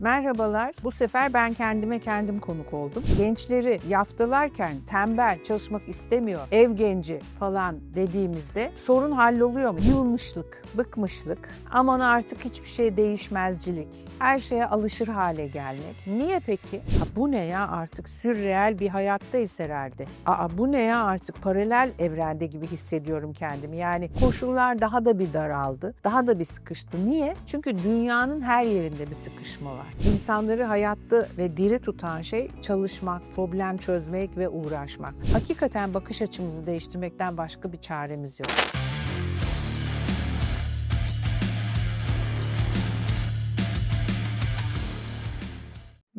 Merhabalar. Bu sefer ben kendime kendim konuk oldum. Gençleri yaftalarken tembel, çalışmak istemiyor, ev genci falan dediğimizde sorun halloluyor mu? Yılmışlık, bıkmışlık, aman artık hiçbir şey değişmezcilik, her şeye alışır hale gelmek. Niye peki? Ha, bu ne ya artık sürreel bir hayattayız herhalde. Aa bu ne ya artık paralel evrende gibi hissediyorum kendimi. Yani koşullar daha da bir daraldı, daha da bir sıkıştı. Niye? Çünkü dünyanın her yerinde bir sıkışma var. İnsanları hayatta ve diri tutan şey çalışmak, problem çözmek ve uğraşmak. Hakikaten bakış açımızı değiştirmekten başka bir çaremiz yok.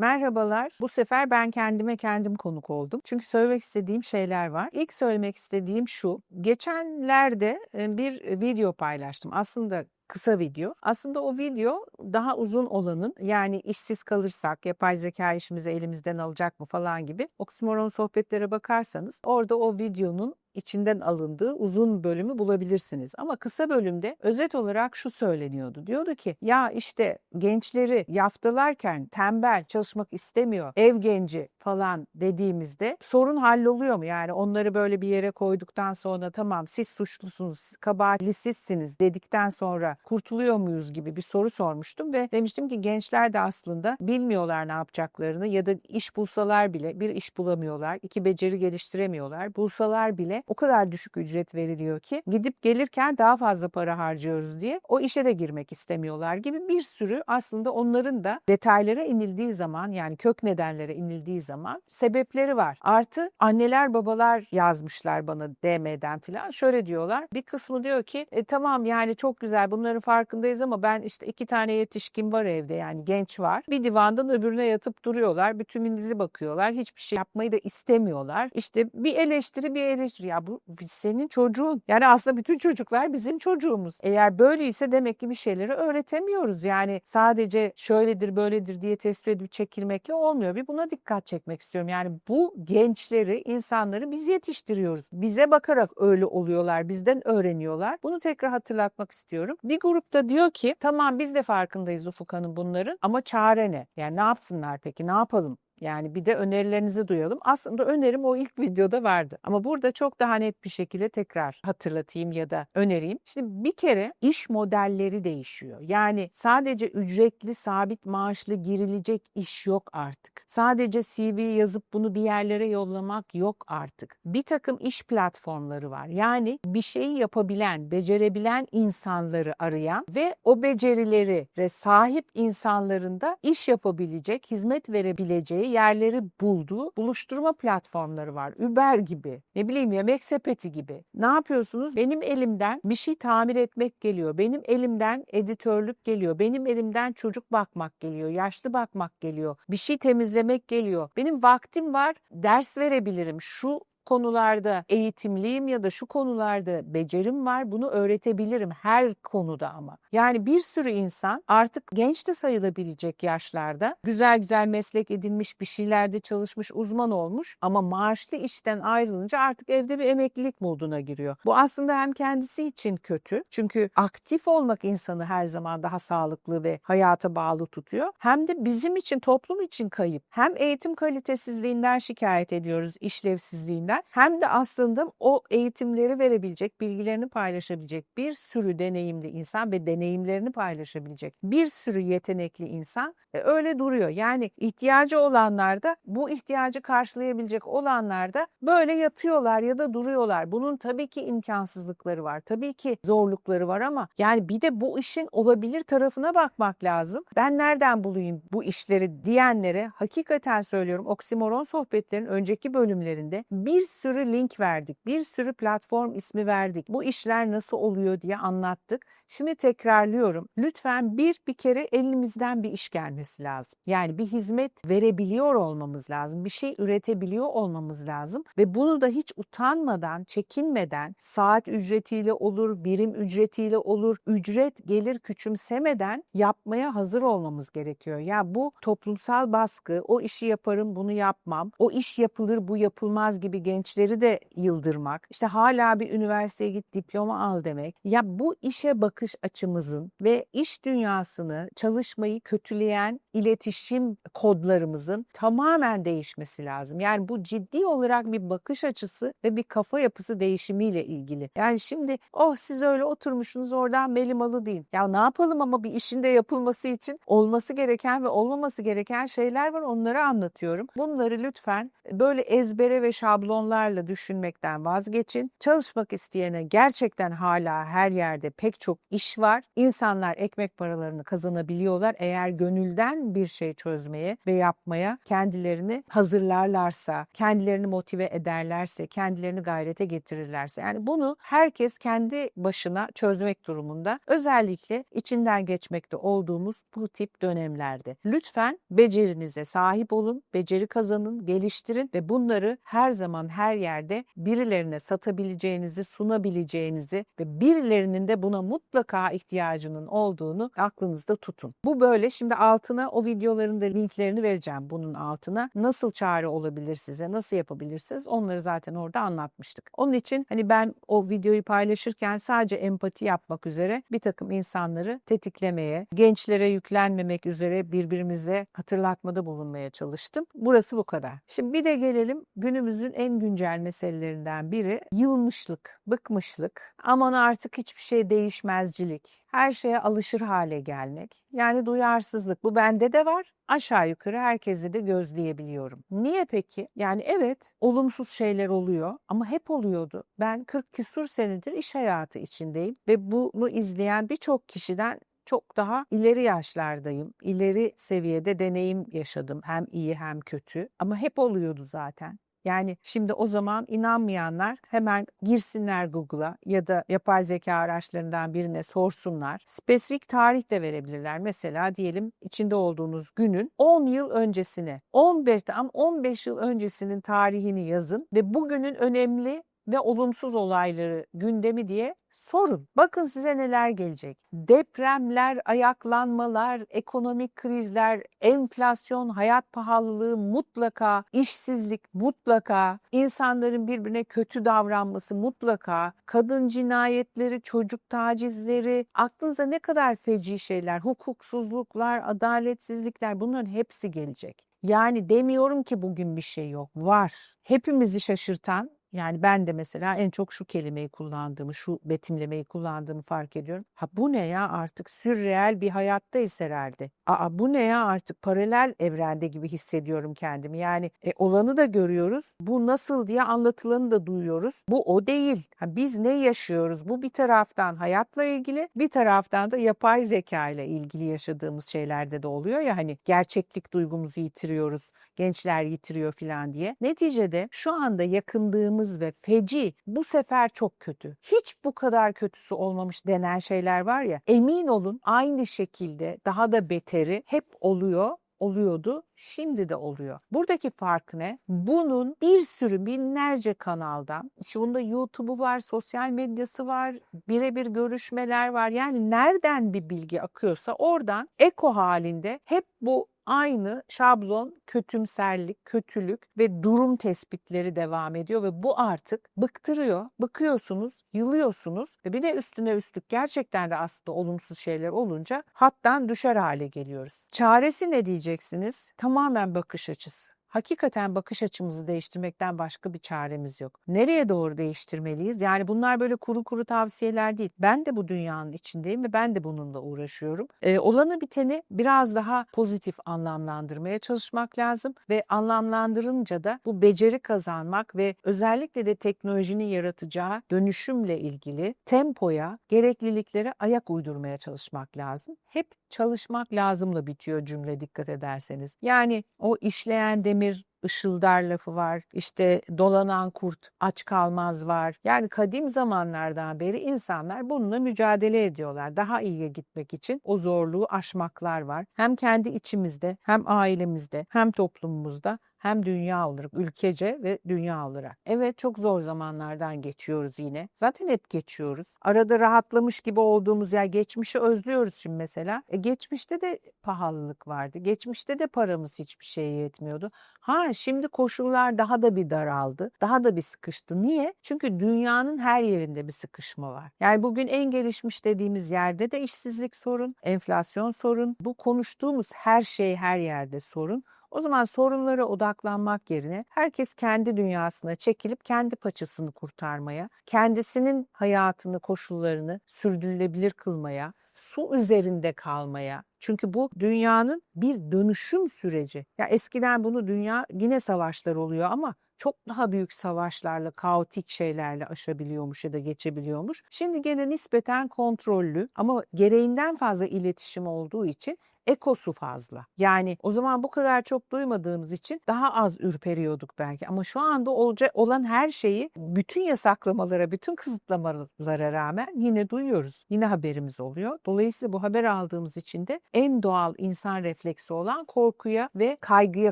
Merhabalar. Bu sefer ben kendime kendim konuk oldum. Çünkü söylemek istediğim şeyler var. İlk söylemek istediğim şu. Geçenlerde e, bir video paylaştım. Aslında kısa video. Aslında o video daha uzun olanın yani işsiz kalırsak yapay zeka işimizi elimizden alacak mı falan gibi oksimoron sohbetlere bakarsanız orada o videonun içinden alındığı uzun bölümü bulabilirsiniz. Ama kısa bölümde özet olarak şu söyleniyordu. Diyordu ki ya işte gençleri yaftalarken tembel çalışmak istemiyor, ev genci falan dediğimizde sorun halloluyor mu? Yani onları böyle bir yere koyduktan sonra tamam siz suçlusunuz, kabahatli sizsiniz dedikten sonra kurtuluyor muyuz gibi bir soru sormuştum ve demiştim ki gençler de aslında bilmiyorlar ne yapacaklarını ya da iş bulsalar bile bir iş bulamıyorlar, iki beceri geliştiremiyorlar. Bulsalar bile o kadar düşük ücret veriliyor ki gidip gelirken daha fazla para harcıyoruz diye o işe de girmek istemiyorlar gibi bir sürü aslında onların da detaylara inildiği zaman yani kök nedenlere inildiği zaman sebepleri var. Artı anneler babalar yazmışlar bana DM'den falan şöyle diyorlar. Bir kısmı diyor ki e, tamam yani çok güzel bunların farkındayız ama ben işte iki tane yetişkin var evde yani genç var. Bir divandan öbürüne yatıp duruyorlar. Bütün dizi bakıyorlar. Hiçbir şey yapmayı da istemiyorlar. İşte bir eleştiri bir eleştiri. Ya bu senin çocuğun. Yani aslında bütün çocuklar bizim çocuğumuz. Eğer böyleyse demek ki bir şeyleri öğretemiyoruz. Yani sadece şöyledir böyledir diye tespit edip çekilmekle olmuyor. Bir buna dikkat çekmek istiyorum. Yani bu gençleri, insanları biz yetiştiriyoruz. Bize bakarak öyle oluyorlar. Bizden öğreniyorlar. Bunu tekrar hatırlatmak istiyorum. Bir grupta diyor ki tamam biz de farkındayız Ufuk Hanım bunların ama çare ne? Yani ne yapsınlar peki? Ne yapalım? Yani bir de önerilerinizi duyalım. Aslında önerim o ilk videoda vardı. Ama burada çok daha net bir şekilde tekrar hatırlatayım ya da önereyim. Şimdi bir kere iş modelleri değişiyor. Yani sadece ücretli, sabit maaşlı girilecek iş yok artık. Sadece CV yazıp bunu bir yerlere yollamak yok artık. Bir takım iş platformları var. Yani bir şeyi yapabilen, becerebilen insanları arayan ve o becerileri sahip insanların da iş yapabilecek, hizmet verebileceği yerleri bulduğu buluşturma platformları var. Uber gibi, ne bileyim yemek sepeti gibi. Ne yapıyorsunuz? Benim elimden bir şey tamir etmek geliyor. Benim elimden editörlük geliyor. Benim elimden çocuk bakmak geliyor. Yaşlı bakmak geliyor. Bir şey temizlemek geliyor. Benim vaktim var. Ders verebilirim. Şu konularda eğitimliyim ya da şu konularda becerim var bunu öğretebilirim her konuda ama. Yani bir sürü insan artık genç de sayılabilecek yaşlarda güzel güzel meslek edinmiş bir şeylerde çalışmış uzman olmuş ama maaşlı işten ayrılınca artık evde bir emeklilik moduna giriyor. Bu aslında hem kendisi için kötü çünkü aktif olmak insanı her zaman daha sağlıklı ve hayata bağlı tutuyor. Hem de bizim için toplum için kayıp. Hem eğitim kalitesizliğinden şikayet ediyoruz işlevsizliğinden hem de aslında o eğitimleri verebilecek, bilgilerini paylaşabilecek bir sürü deneyimli insan ve deneyimlerini paylaşabilecek bir sürü yetenekli insan e, öyle duruyor. Yani ihtiyacı olanlar da bu ihtiyacı karşılayabilecek olanlar da böyle yatıyorlar ya da duruyorlar. Bunun tabii ki imkansızlıkları var. Tabii ki zorlukları var ama yani bir de bu işin olabilir tarafına bakmak lazım. Ben nereden bulayım bu işleri diyenlere hakikaten söylüyorum oksimoron sohbetlerin önceki bölümlerinde bir sürü link verdik. Bir sürü platform ismi verdik. Bu işler nasıl oluyor diye anlattık. Şimdi tekrarlıyorum. Lütfen bir bir kere elimizden bir iş gelmesi lazım. Yani bir hizmet verebiliyor olmamız lazım. Bir şey üretebiliyor olmamız lazım ve bunu da hiç utanmadan, çekinmeden saat ücretiyle olur, birim ücretiyle olur, ücret gelir küçümsemeden yapmaya hazır olmamız gerekiyor. Ya yani bu toplumsal baskı, o işi yaparım, bunu yapmam, o iş yapılır, bu yapılmaz gibi gençleri de yıldırmak, işte hala bir üniversiteye git diploma al demek. Ya bu işe bakış açımızın ve iş dünyasını, çalışmayı kötüleyen iletişim kodlarımızın tamamen değişmesi lazım. Yani bu ciddi olarak bir bakış açısı ve bir kafa yapısı değişimiyle ilgili. Yani şimdi oh siz öyle oturmuşsunuz oradan melimalı değil. Ya ne yapalım ama bir işin de yapılması için olması gereken ve olmaması gereken şeyler var onları anlatıyorum. Bunları lütfen böyle ezbere ve şablonlarla düşünmekten vazgeçin. Çalışmak isteyene gerçekten hala her yerde pek çok iş var. İnsanlar ekmek paralarını kazanabiliyorlar eğer gönülden bir şey çözmeye ve yapmaya kendilerini hazırlarlarsa, kendilerini motive ederlerse, kendilerini gayrete getirirlerse. Yani bunu herkes kendi başına çözmek durumunda. Özellikle içinden geçmekte olduğumuz bu tip dönemlerde. Lütfen becerinize sahip olun, beceri kazanın, geliştirin ve bunları her zaman her yerde birilerine satabileceğinizi, sunabileceğinizi ve birilerinin de buna mutlaka ihtiyacının olduğunu aklınızda tutun. Bu böyle. Şimdi altına o videoların da linklerini vereceğim bunun altına. Nasıl çare olabilir size, nasıl yapabilirsiniz onları zaten orada anlatmıştık. Onun için hani ben o videoyu paylaşırken sadece empati yapmak üzere bir takım insanları tetiklemeye, gençlere yüklenmemek üzere birbirimize hatırlatmada bulunmaya çalıştım. Burası bu kadar. Şimdi bir de gelelim günümüzün en güncel meselelerinden biri yılmışlık, bıkmışlık, aman artık hiçbir şey değişmezcilik, her şeye alışır hale gelmek. Yani duyarsızlık bu bende de var. Aşağı yukarı herkeste de gözleyebiliyorum. Niye peki? Yani evet olumsuz şeyler oluyor ama hep oluyordu. Ben 40 küsur senedir iş hayatı içindeyim ve bunu izleyen birçok kişiden çok daha ileri yaşlardayım. İleri seviyede deneyim yaşadım. Hem iyi hem kötü. Ama hep oluyordu zaten. Yani şimdi o zaman inanmayanlar hemen girsinler Google'a ya da yapay zeka araçlarından birine sorsunlar. Spesifik tarih de verebilirler. Mesela diyelim içinde olduğunuz günün 10 yıl öncesine, 15 tam 15 yıl öncesinin tarihini yazın ve bugünün önemli ve olumsuz olayları gündemi diye sorun. Bakın size neler gelecek. Depremler, ayaklanmalar, ekonomik krizler, enflasyon, hayat pahalılığı mutlaka, işsizlik mutlaka, insanların birbirine kötü davranması mutlaka, kadın cinayetleri, çocuk tacizleri, aklınıza ne kadar feci şeyler, hukuksuzluklar, adaletsizlikler bunların hepsi gelecek. Yani demiyorum ki bugün bir şey yok. Var. Hepimizi şaşırtan yani ben de mesela en çok şu kelimeyi kullandığımı, şu betimlemeyi kullandığımı fark ediyorum. Ha bu ne ya artık sürreel bir hayattayız herhalde. Aa bu ne ya artık paralel evrende gibi hissediyorum kendimi. Yani e, olanı da görüyoruz. Bu nasıl diye anlatılanı da duyuyoruz. Bu o değil. Ha, biz ne yaşıyoruz? Bu bir taraftan hayatla ilgili, bir taraftan da yapay zeka ile ilgili yaşadığımız şeylerde de oluyor ya hani gerçeklik duygumuzu yitiriyoruz. Gençler yitiriyor falan diye. Neticede şu anda yakındığımız acımasız ve feci bu sefer çok kötü. Hiç bu kadar kötüsü olmamış denen şeyler var ya emin olun aynı şekilde daha da beteri hep oluyor oluyordu, şimdi de oluyor. Buradaki fark ne? Bunun bir sürü binlerce kanaldan, işte YouTube'u var, sosyal medyası var, birebir görüşmeler var. Yani nereden bir bilgi akıyorsa oradan eko halinde hep bu aynı şablon kötümserlik, kötülük ve durum tespitleri devam ediyor ve bu artık bıktırıyor. Bıkıyorsunuz, yılıyorsunuz ve bir de üstüne üstlük gerçekten de aslında olumsuz şeyler olunca hattan düşer hale geliyoruz. Çaresi ne diyeceksiniz? Tamamen bakış açısı hakikaten bakış açımızı değiştirmekten başka bir çaremiz yok. Nereye doğru değiştirmeliyiz? Yani bunlar böyle kuru kuru tavsiyeler değil. Ben de bu dünyanın içindeyim ve ben de bununla uğraşıyorum. Ee, olanı biteni biraz daha pozitif anlamlandırmaya çalışmak lazım ve anlamlandırınca da bu beceri kazanmak ve özellikle de teknolojinin yaratacağı dönüşümle ilgili tempoya, gerekliliklere ayak uydurmaya çalışmak lazım. Hep çalışmak lazımla bitiyor cümle dikkat ederseniz. Yani o işleyen demir ışıldar lafı var. İşte dolanan kurt aç kalmaz var. Yani kadim zamanlardan beri insanlar bununla mücadele ediyorlar. Daha iyiye gitmek için o zorluğu aşmaklar var. Hem kendi içimizde hem ailemizde hem toplumumuzda hem dünya olarak, ülkece ve dünya olarak. Evet çok zor zamanlardan geçiyoruz yine. Zaten hep geçiyoruz. Arada rahatlamış gibi olduğumuz yer geçmişi özlüyoruz şimdi mesela. E geçmişte de pahalılık vardı. Geçmişte de paramız hiçbir şeye yetmiyordu. Ha şimdi koşullar daha da bir daraldı. Daha da bir sıkıştı. Niye? Çünkü dünyanın her yerinde bir sıkışma var. Yani bugün en gelişmiş dediğimiz yerde de işsizlik sorun, enflasyon sorun. Bu konuştuğumuz her şey her yerde sorun. O zaman sorunlara odaklanmak yerine herkes kendi dünyasına çekilip kendi paçasını kurtarmaya, kendisinin hayatını, koşullarını sürdürülebilir kılmaya, su üzerinde kalmaya. Çünkü bu dünyanın bir dönüşüm süreci. Ya eskiden bunu dünya yine savaşlar oluyor ama çok daha büyük savaşlarla, kaotik şeylerle aşabiliyormuş ya da geçebiliyormuş. Şimdi gene nispeten kontrollü ama gereğinden fazla iletişim olduğu için ekosu fazla. Yani o zaman bu kadar çok duymadığımız için daha az ürperiyorduk belki. Ama şu anda olacak olan her şeyi bütün yasaklamalara, bütün kısıtlamalara rağmen yine duyuyoruz. Yine haberimiz oluyor. Dolayısıyla bu haber aldığımız için de en doğal insan refleksi olan korkuya ve kaygıya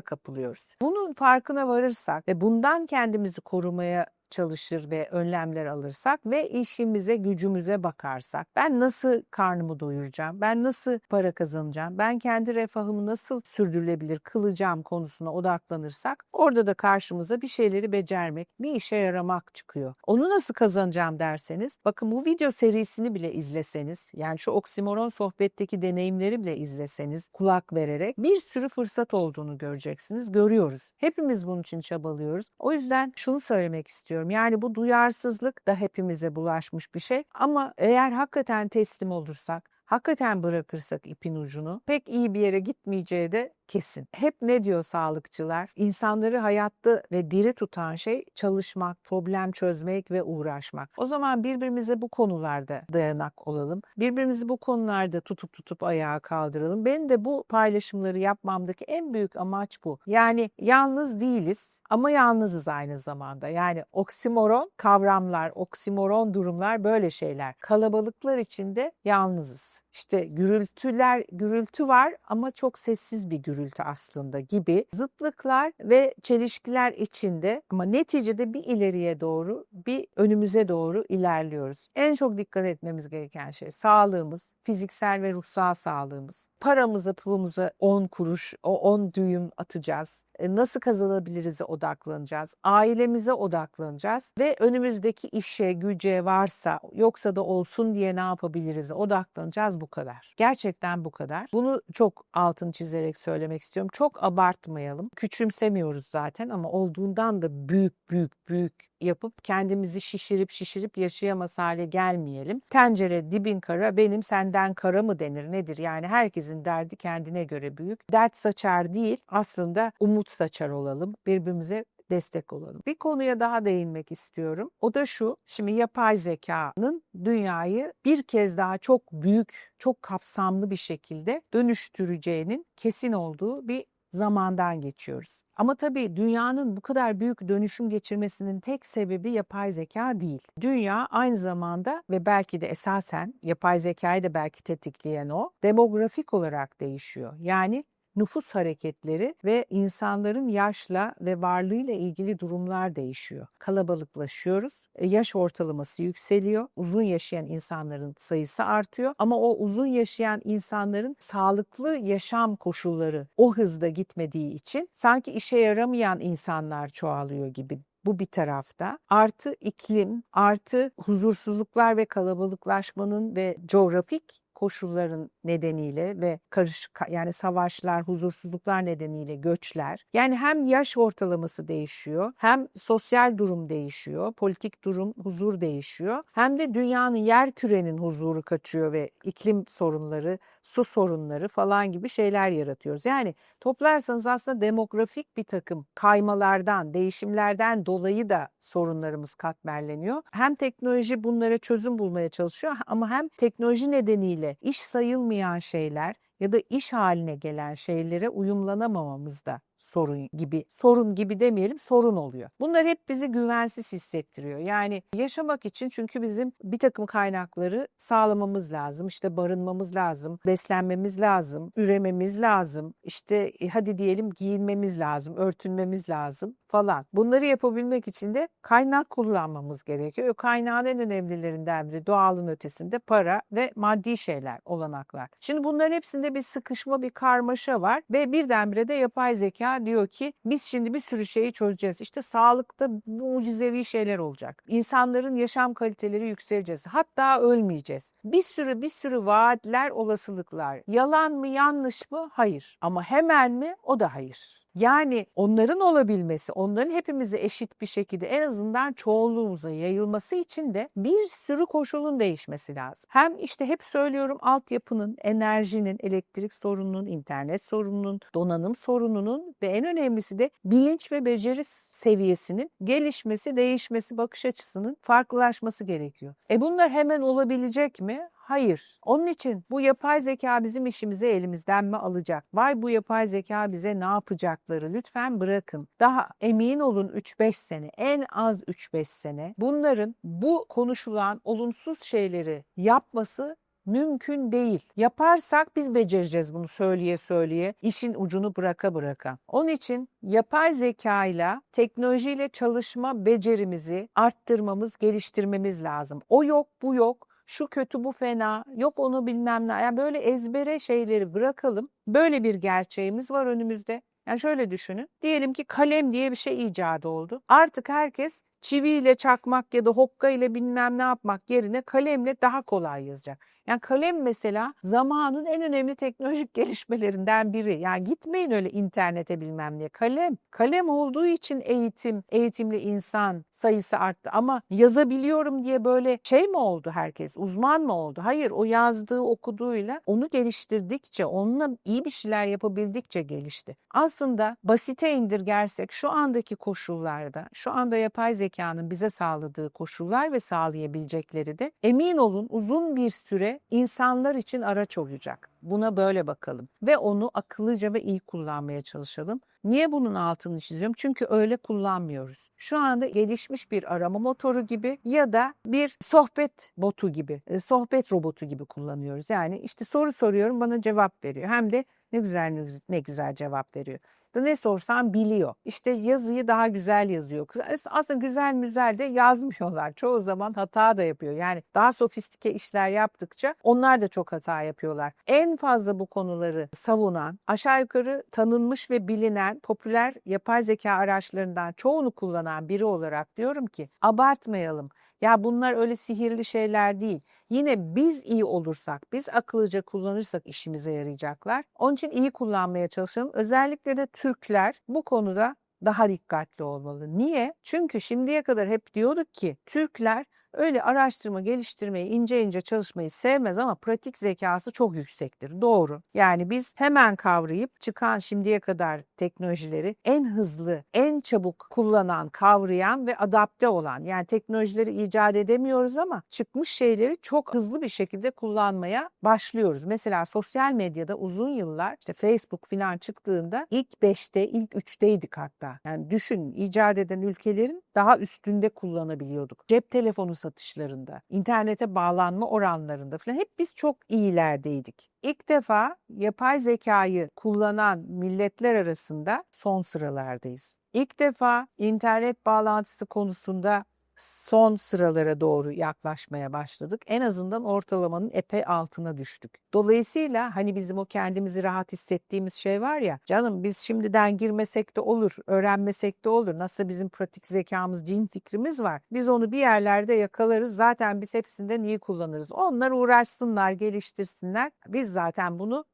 kapılıyoruz. Bunun farkına varırsak ve bundan kendimizi korumaya çalışır ve önlemler alırsak ve işimize, gücümüze bakarsak, ben nasıl karnımı doyuracağım, ben nasıl para kazanacağım, ben kendi refahımı nasıl sürdürülebilir kılacağım konusuna odaklanırsak, orada da karşımıza bir şeyleri becermek, bir işe yaramak çıkıyor. Onu nasıl kazanacağım derseniz, bakın bu video serisini bile izleseniz, yani şu oksimoron sohbetteki deneyimleri bile izleseniz, kulak vererek bir sürü fırsat olduğunu göreceksiniz, görüyoruz. Hepimiz bunun için çabalıyoruz. O yüzden şunu söylemek istiyorum düşünüyorum. Yani bu duyarsızlık da hepimize bulaşmış bir şey. Ama eğer hakikaten teslim olursak, hakikaten bırakırsak ipin ucunu pek iyi bir yere gitmeyeceği de kesin. Hep ne diyor sağlıkçılar? İnsanları hayatta ve diri tutan şey çalışmak, problem çözmek ve uğraşmak. O zaman birbirimize bu konularda dayanak olalım. Birbirimizi bu konularda tutup tutup ayağa kaldıralım. Ben de bu paylaşımları yapmamdaki en büyük amaç bu. Yani yalnız değiliz ama yalnızız aynı zamanda. Yani oksimoron kavramlar, oksimoron durumlar böyle şeyler. Kalabalıklar içinde yalnızız. İşte gürültüler, gürültü var ama çok sessiz bir gürültü aslında gibi zıtlıklar ve çelişkiler içinde ama neticede bir ileriye doğru, bir önümüze doğru ilerliyoruz. En çok dikkat etmemiz gereken şey sağlığımız, fiziksel ve ruhsal sağlığımız. Paramıza, pulumuza 10 kuruş, o 10 düğüm atacağız. E, nasıl kazanabiliriz'e odaklanacağız. Ailemize odaklanacağız ve önümüzdeki işe, güce varsa yoksa da olsun diye ne yapabiliriz'e odaklanacağız bu kadar. Gerçekten bu kadar. Bunu çok altın çizerek söylemek istiyorum. Çok abartmayalım. Küçümsemiyoruz zaten ama olduğundan da büyük büyük büyük yapıp kendimizi şişirip şişirip yaşayamaz hale gelmeyelim. Tencere dibin kara benim senden kara mı denir nedir? Yani herkesin derdi kendine göre büyük. Dert saçar değil aslında umut saçar olalım. Birbirimize destek olalım. Bir konuya daha değinmek istiyorum. O da şu. Şimdi yapay zekanın dünyayı bir kez daha çok büyük, çok kapsamlı bir şekilde dönüştüreceğinin kesin olduğu bir zamandan geçiyoruz. Ama tabii dünyanın bu kadar büyük dönüşüm geçirmesinin tek sebebi yapay zeka değil. Dünya aynı zamanda ve belki de esasen yapay zekayı da belki tetikleyen o demografik olarak değişiyor. Yani nüfus hareketleri ve insanların yaşla ve varlığıyla ilgili durumlar değişiyor. Kalabalıklaşıyoruz, e, yaş ortalaması yükseliyor, uzun yaşayan insanların sayısı artıyor ama o uzun yaşayan insanların sağlıklı yaşam koşulları o hızda gitmediği için sanki işe yaramayan insanlar çoğalıyor gibi bu bir tarafta. Artı iklim, artı huzursuzluklar ve kalabalıklaşmanın ve coğrafik koşulların nedeniyle ve karışık yani savaşlar, huzursuzluklar nedeniyle göçler. Yani hem yaş ortalaması değişiyor, hem sosyal durum değişiyor, politik durum, huzur değişiyor. Hem de dünyanın yer kürenin huzuru kaçıyor ve iklim sorunları, su sorunları falan gibi şeyler yaratıyoruz. Yani toplarsanız aslında demografik bir takım kaymalardan, değişimlerden dolayı da sorunlarımız katmerleniyor. Hem teknoloji bunlara çözüm bulmaya çalışıyor ama hem teknoloji nedeniyle iş sayılmayan şeyler ya da iş haline gelen şeylere uyumlanamamamızda sorun gibi, sorun gibi demeyelim sorun oluyor. Bunlar hep bizi güvensiz hissettiriyor. Yani yaşamak için çünkü bizim bir takım kaynakları sağlamamız lazım. İşte barınmamız lazım, beslenmemiz lazım, ürememiz lazım. İşte e, hadi diyelim giyinmemiz lazım, örtünmemiz lazım falan. Bunları yapabilmek için de kaynak kullanmamız gerekiyor. O kaynağın en önemlilerinden biri doğalın ötesinde para ve maddi şeyler, olanaklar. Şimdi bunların hepsinde bir sıkışma, bir karmaşa var ve birdenbire de yapay zeka diyor ki biz şimdi bir sürü şeyi çözeceğiz. İşte sağlıkta mucizevi şeyler olacak. İnsanların yaşam kaliteleri yükseleceğiz. Hatta ölmeyeceğiz. Bir sürü bir sürü vaatler, olasılıklar. Yalan mı, yanlış mı? Hayır. Ama hemen mi? O da hayır. Yani onların olabilmesi, onların hepimize eşit bir şekilde en azından çoğunluğumuza yayılması için de bir sürü koşulun değişmesi lazım. Hem işte hep söylüyorum altyapının, enerjinin, elektrik sorununun, internet sorununun, donanım sorununun ve en önemlisi de bilinç ve beceri seviyesinin gelişmesi, değişmesi, bakış açısının farklılaşması gerekiyor. E bunlar hemen olabilecek mi? Hayır. Onun için bu yapay zeka bizim işimizi elimizden mi alacak? Vay bu yapay zeka bize ne yapacakları lütfen bırakın. Daha emin olun 3-5 sene, en az 3-5 sene bunların bu konuşulan olumsuz şeyleri yapması mümkün değil. Yaparsak biz becereceğiz bunu söyleye söyleye, işin ucunu bıraka bıraka. Onun için yapay zeka ile teknolojiyle çalışma becerimizi arttırmamız, geliştirmemiz lazım. O yok, bu yok şu kötü bu fena yok onu bilmem ne. Yani böyle ezbere şeyleri bırakalım. Böyle bir gerçeğimiz var önümüzde. Yani şöyle düşünün. Diyelim ki kalem diye bir şey icat oldu. Artık herkes çiviyle çakmak ya da hokka ile bilmem ne yapmak yerine kalemle daha kolay yazacak. Yani kalem mesela zamanın en önemli teknolojik gelişmelerinden biri. Yani gitmeyin öyle internete bilmem ne. Kalem. Kalem olduğu için eğitim, eğitimli insan sayısı arttı. Ama yazabiliyorum diye böyle şey mi oldu herkes? Uzman mı oldu? Hayır o yazdığı okuduğuyla onu geliştirdikçe, onunla iyi bir şeyler yapabildikçe gelişti. Aslında basite indirgersek şu andaki koşullarda, şu anda yapay zekanın bize sağladığı koşullar ve sağlayabilecekleri de emin olun uzun bir süre insanlar için araç olacak. Buna böyle bakalım ve onu akıllıca ve iyi kullanmaya çalışalım. Niye bunun altını çiziyorum? Çünkü öyle kullanmıyoruz. Şu anda gelişmiş bir arama motoru gibi ya da bir sohbet botu gibi, e, sohbet robotu gibi kullanıyoruz. Yani işte soru soruyorum bana cevap veriyor. Hem de ne güzel ne güzel cevap veriyor da ne sorsam biliyor. İşte yazıyı daha güzel yazıyor. Aslında güzel müzel de yazmıyorlar. Çoğu zaman hata da yapıyor. Yani daha sofistike işler yaptıkça onlar da çok hata yapıyorlar. En fazla bu konuları savunan, aşağı yukarı tanınmış ve bilinen popüler yapay zeka araçlarından çoğunu kullanan biri olarak diyorum ki abartmayalım. Ya bunlar öyle sihirli şeyler değil. Yine biz iyi olursak, biz akıllıca kullanırsak işimize yarayacaklar. Onun için iyi kullanmaya çalışalım. Özellikle de Türkler bu konuda daha dikkatli olmalı. Niye? Çünkü şimdiye kadar hep diyorduk ki Türkler öyle araştırma, geliştirmeyi, ince ince çalışmayı sevmez ama pratik zekası çok yüksektir. Doğru. Yani biz hemen kavrayıp çıkan şimdiye kadar teknolojileri en hızlı, en çabuk kullanan, kavrayan ve adapte olan yani teknolojileri icat edemiyoruz ama çıkmış şeyleri çok hızlı bir şekilde kullanmaya başlıyoruz. Mesela sosyal medyada uzun yıllar işte Facebook falan çıktığında ilk 5'te, ilk 3'teydik hatta. Yani düşün icat eden ülkelerin daha üstünde kullanabiliyorduk. Cep telefonu satışlarında, internete bağlanma oranlarında falan hep biz çok iyilerdeydik. İlk defa yapay zekayı kullanan milletler arasında son sıralardayız. İlk defa internet bağlantısı konusunda son sıralara doğru yaklaşmaya başladık. En azından ortalamanın epey altına düştük. Dolayısıyla hani bizim o kendimizi rahat hissettiğimiz şey var ya canım biz şimdiden girmesek de olur, öğrenmesek de olur. Nasıl bizim pratik zekamız, cin fikrimiz var. Biz onu bir yerlerde yakalarız. Zaten biz hepsinden iyi kullanırız. Onlar uğraşsınlar, geliştirsinler. Biz zaten bunu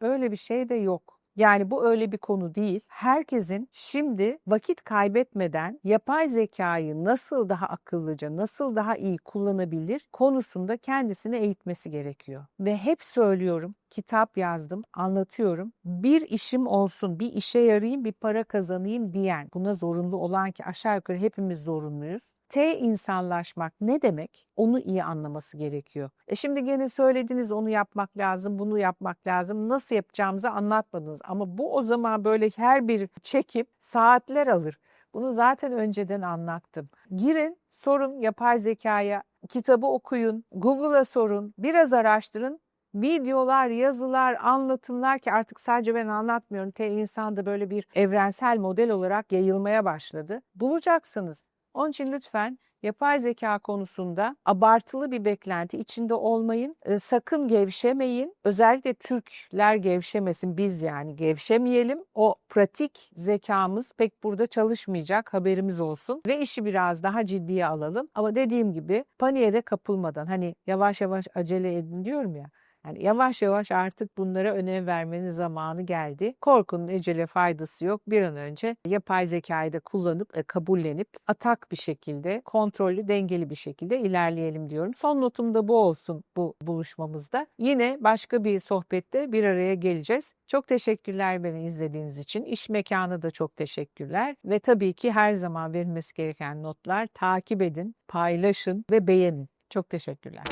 öyle bir şey de yok. Yani bu öyle bir konu değil. Herkesin şimdi vakit kaybetmeden yapay zekayı nasıl daha akıllıca, nasıl daha iyi kullanabilir konusunda kendisini eğitmesi gerekiyor. Ve hep söylüyorum, kitap yazdım, anlatıyorum. Bir işim olsun, bir işe yarayayım, bir para kazanayım diyen, buna zorunlu olan ki aşağı yukarı hepimiz zorunluyuz T insanlaşmak ne demek? Onu iyi anlaması gerekiyor. E şimdi gene söylediniz onu yapmak lazım, bunu yapmak lazım. Nasıl yapacağımızı anlatmadınız. Ama bu o zaman böyle her bir çekip saatler alır. Bunu zaten önceden anlattım. Girin, sorun yapay zekaya, kitabı okuyun, Google'a sorun, biraz araştırın. Videolar, yazılar, anlatımlar ki artık sadece ben anlatmıyorum. T insan da böyle bir evrensel model olarak yayılmaya başladı. Bulacaksınız. Onun için lütfen yapay zeka konusunda abartılı bir beklenti içinde olmayın. E, sakın gevşemeyin. Özellikle Türkler gevşemesin. Biz yani gevşemeyelim. O pratik zekamız pek burada çalışmayacak. Haberimiz olsun. Ve işi biraz daha ciddiye alalım. Ama dediğim gibi paniğe de kapılmadan hani yavaş yavaş acele edin diyorum ya. Yani yavaş yavaş artık bunlara önem vermenin zamanı geldi. Korkunun ecele faydası yok. Bir an önce yapay zekayı da kullanıp, e, kabullenip atak bir şekilde, kontrollü, dengeli bir şekilde ilerleyelim diyorum. Son notum da bu olsun bu buluşmamızda. Yine başka bir sohbette bir araya geleceğiz. Çok teşekkürler beni izlediğiniz için. İş mekanı da çok teşekkürler. Ve tabii ki her zaman verilmesi gereken notlar takip edin, paylaşın ve beğenin. Çok teşekkürler.